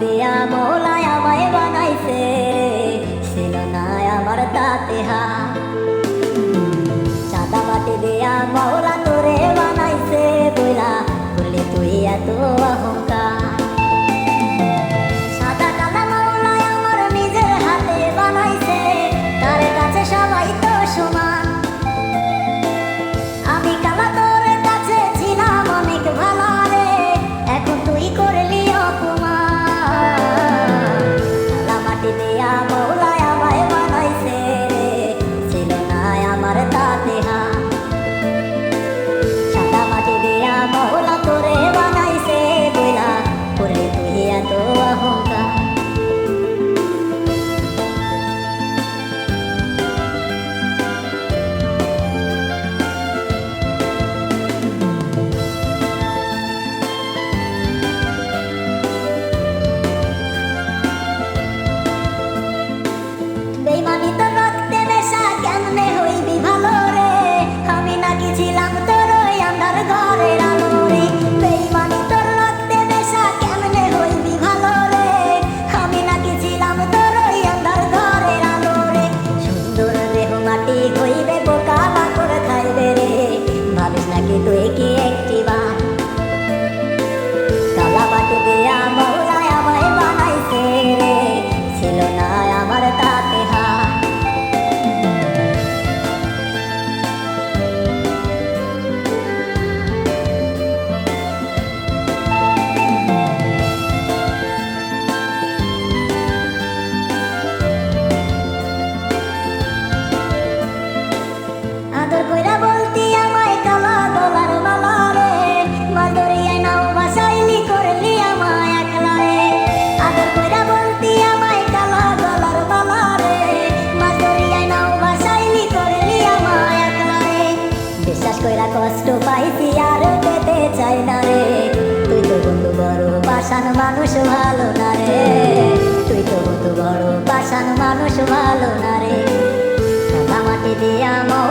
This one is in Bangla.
দিয়া মোলায় আমায় বানাইছে ছিল না আমার তাতে হা সাদা মাটি দিয়া মৌলা তোরে বানাইছে বইলা বললে তুই এত অহংকার কষ্ট পাইছি আর পেতে চাই না রে। তুই তো বন্ধু বড় পাশান মানুষ, ভালো না রে। তুই তো বন্ধু বড় পাশান মানুষ, ভালো না রে। মাটি দিয়া মৌ